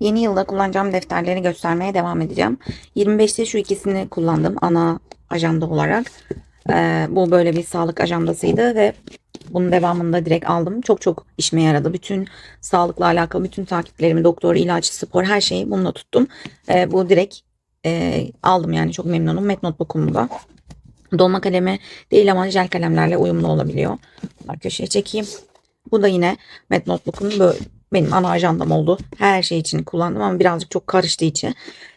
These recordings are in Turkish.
Yeni yılda kullanacağım defterleri göstermeye devam edeceğim. 25'te şu ikisini kullandım ana ajanda olarak. Ee, bu böyle bir sağlık ajandasıydı ve bunun devamında direkt aldım. Çok çok işime yaradı. Bütün sağlıkla alakalı bütün takiplerimi, doktor, ilaç, spor her şeyi bununla tuttum. Ee, bu direkt e, aldım yani çok memnunum. Met Notebook'um da. Dolma kalemi değil ama jel kalemlerle uyumlu olabiliyor. Bunları köşeye çekeyim. Bu da yine Met Notebook'un böyle benim ana ajandam oldu. Her şey için kullandım ama birazcık çok karıştı içi.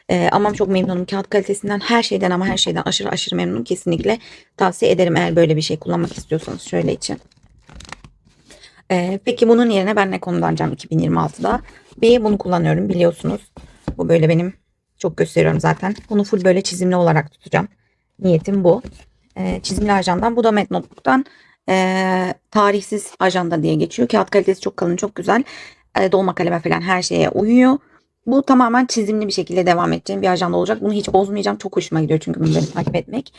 Ee, ama çok memnunum. Kağıt kalitesinden her şeyden ama her şeyden aşırı aşırı memnunum. Kesinlikle tavsiye ederim eğer böyle bir şey kullanmak istiyorsanız. Şöyle için. Ee, peki bunun yerine ben ne kullanacağım 2026'da? Bir bunu kullanıyorum biliyorsunuz. Bu böyle benim çok gösteriyorum zaten. Bunu full böyle çizimli olarak tutacağım. Niyetim bu. Ee, çizimli ajandan. Bu da Met Notebook'tan ee, tarihsiz ajanda diye geçiyor. Kağıt kalitesi çok kalın, çok güzel. Ee, dolma kaleme falan her şeye uyuyor. Bu tamamen çizimli bir şekilde devam edeceğim bir ajanda olacak. Bunu hiç bozmayacağım. Çok hoşuma gidiyor çünkü beni takip etmek.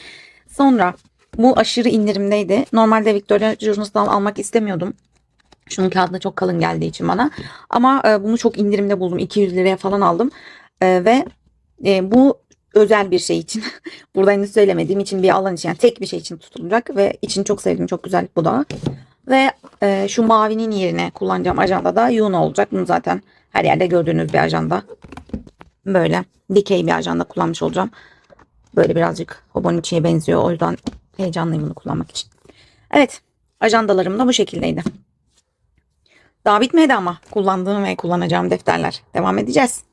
Sonra bu aşırı indirimdeydi. Normalde Victoria Journal'dan almak istemiyordum. Şunun kağıdı da çok kalın geldiği için bana. Ama e, bunu çok indirimde buldum. 200 liraya falan aldım. E, ve e, bu özel bir şey için. Burada henüz söylemediğim için bir alan için yani tek bir şey için tutulacak ve için çok sevdim. Çok güzel bu da. Ve e, şu mavinin yerine kullanacağım ajanda da Yuno olacak. Bunu zaten her yerde gördüğünüz bir ajanda. Böyle dikey bir ajanda kullanmış olacağım. Böyle birazcık Hobonichi'ye benziyor. O yüzden heyecanlıyım bunu kullanmak için. Evet ajandalarım da bu şekildeydi. Daha bitmedi ama kullandığım ve kullanacağım defterler. Devam edeceğiz.